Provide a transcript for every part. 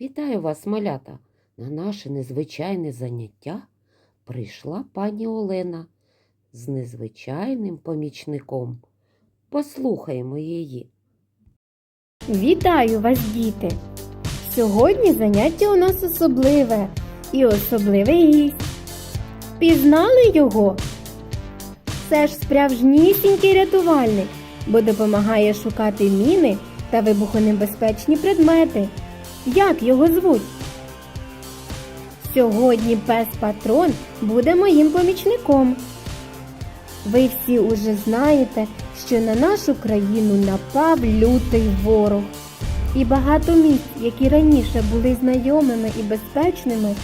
Вітаю вас, малята! На наше незвичайне заняття прийшла пані Олена з незвичайним помічником. Послухаймо її. Вітаю вас, діти! Сьогодні заняття у нас особливе і особливий гість. Пізнали його? Це ж справжнісінький рятувальник, бо допомагає шукати міни та вибухонебезпечні предмети. Як його звуть? Сьогодні пес Патрон буде моїм помічником. Ви всі уже знаєте, що на нашу країну напав лютий ворог. І багато місць, які раніше були знайомими і безпечними,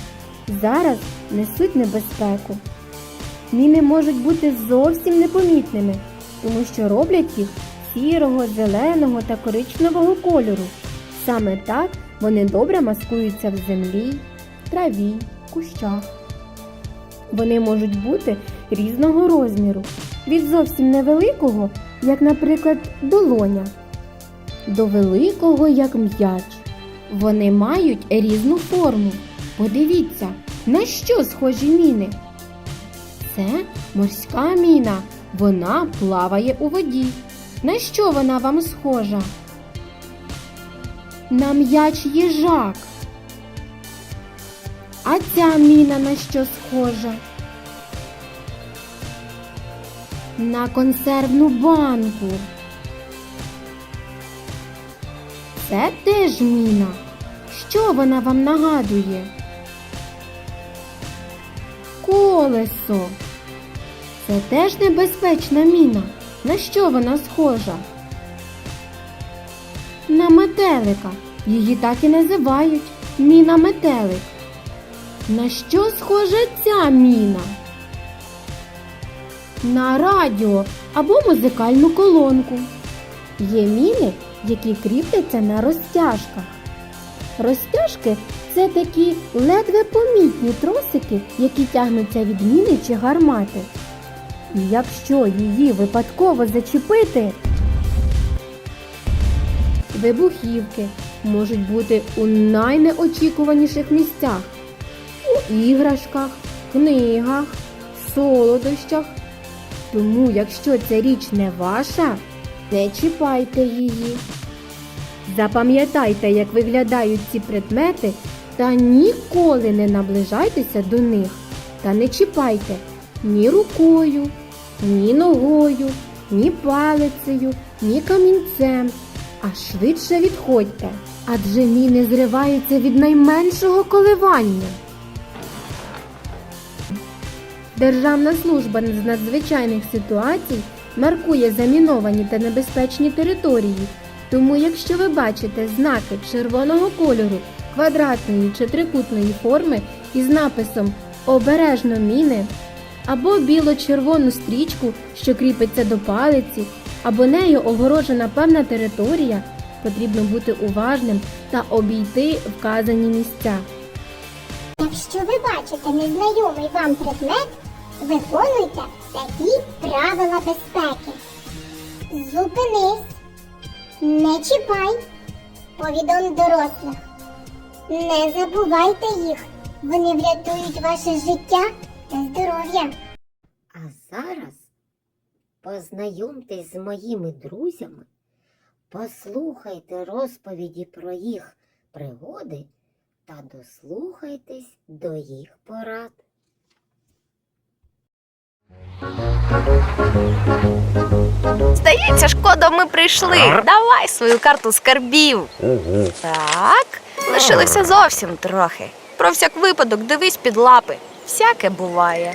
зараз несуть небезпеку. Міни можуть бути зовсім непомітними, тому що роблять їх сірого, зеленого та коричневого кольору. Саме так вони добре маскуються в землі, траві, кущах. Вони можуть бути різного розміру, від зовсім невеликого, як, наприклад, долоня, до великого, як м'яч. Вони мають різну форму. Подивіться, на що схожі міни? Це морська міна. Вона плаває у воді. На що вона вам схожа? На м'яч їжак. А ця міна на що схожа? На консервну банку. Це теж міна. Що вона вам нагадує? Колесо. Це теж небезпечна міна. На що вона схожа? На метелика. Її так і називають міна метелик. На що схожа ця міна? На радіо або музикальну колонку. Є міни, які кріпляться на розтяжках. Розтяжки це такі ледве помітні тросики, які тягнуться від міни чи гармати. І якщо її випадково зачепити, вибухівки можуть бути у найнеочікуваніших місцях у іграшках, книгах, солодощах. Тому, якщо ця річ не ваша, не чіпайте її. Запам'ятайте, як виглядають ці предмети, та ніколи не наближайтеся до них та не чіпайте ні рукою, ні ногою, ні палицею, ні камінцем, а швидше відходьте, адже міни зриваються від найменшого коливання. Державна служба з надзвичайних ситуацій маркує заміновані та небезпечні території. Тому, якщо ви бачите знаки червоного кольору, квадратної чи трикутної форми із написом Обережно міни або біло-червону стрічку, що кріпиться до палиці, або нею огорожена певна територія, потрібно бути уважним та обійти вказані місця. Якщо ви бачите незнайомий вам предмет, виконуйте такі правила безпеки. Зупинись, не чіпай, повідом дорослих. Не забувайте їх, вони врятують ваше життя та здоров'я. А зараз познайомтесь з моїми друзями, послухайте розповіді про їх пригоди та дослухайтесь до їх порад. Здається, шкода, ми прийшли. Давай свою карту скарбів. Так, лишилося зовсім трохи. Про всяк випадок дивись під лапи. Всяке буває.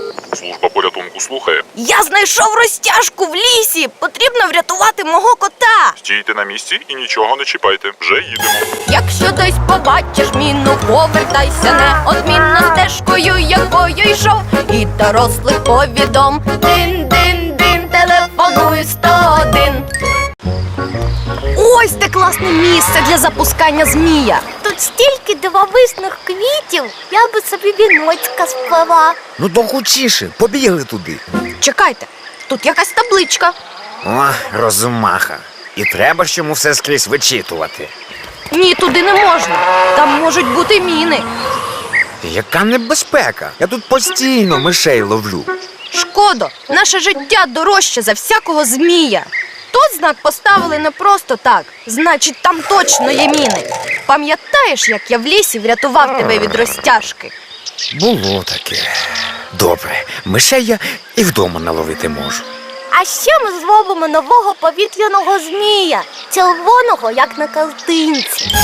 Служба порятунку слухає. Я знайшов розтяжку в лісі. Потрібно врятувати мого кота. Стійте на місці і нічого не чіпайте. Вже їдемо. Якщо десь побачиш міну, повертайся неодмінно стежкою, якою йшов. і дорослих повідом. Дин-дин-дин, телефоную 101. Ось те класне місце для запускання змія. Тут стільки дивовижних квітів, я би собі віночка сплела. Ну то хучіше, побігли туди. Чекайте, тут якась табличка. О, розумаха. І треба ж йому все скрізь вичитувати. Ні, туди не можна. Там можуть бути міни. Яка небезпека? Я тут постійно мишей ловлю. Шкодо, наше життя дорожче за всякого змія. Тут знак поставили не просто так, значить, там точно є міни. Пам'ятаєш, як я в лісі врятував тебе від розтяжки? Було таке. Добре, мишей я і вдома наловити можу. А ще ми зробимо нового повітряного змія, червоного, як на картинці.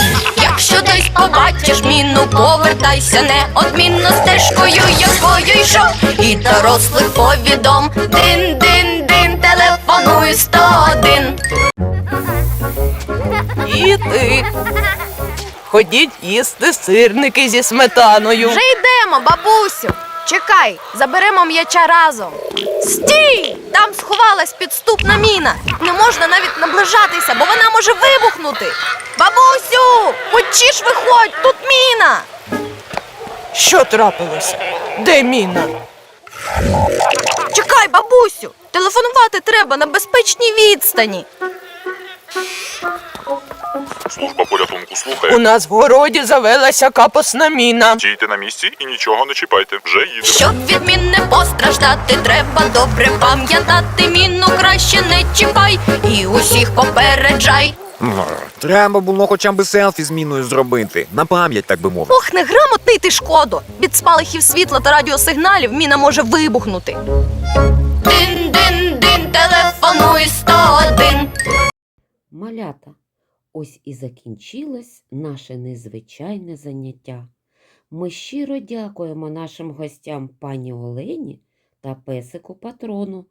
Якщо десь побачиш міну, повертайся неодмінно стежкою, якою йшов, і дорослих повідом. Дин-дин-дин, телефоную 101. І ти. Ходіть їсти сирники зі сметаною. Вже йдемо, бабусю. Чекай, заберемо м'яча разом. Стій! Там сховалась підступна міна. Не можна навіть наближатися, бо вона може вибухнути. Бабусю, хочеш виходь, тут міна. Що трапилося? Де міна? Чекай, бабусю, телефонувати треба на безпечній відстані. Служба порятунку У нас в городі завелася капосна міна. Стійте на місці і нічого не чіпайте. Вже їдемо. Щоб від мін не постраждати, треба добре пам'ятати. Міну краще не чіпай і усіх попереджай. Треба було хоча б селфі з міною зробити. На пам'ять, так би мовити. Ох, неграмотний ти шкодо! Від спалахів світла та радіосигналів міна може вибухнути. Дин-дин-дин, телефонуй 101. Малята, ось і закінчилось наше незвичайне заняття. Ми щиро дякуємо нашим гостям пані Олені та песику патрону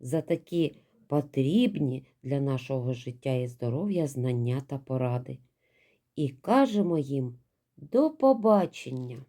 за такі потрібні для нашого життя і здоров'я знання та поради. І кажемо їм до побачення!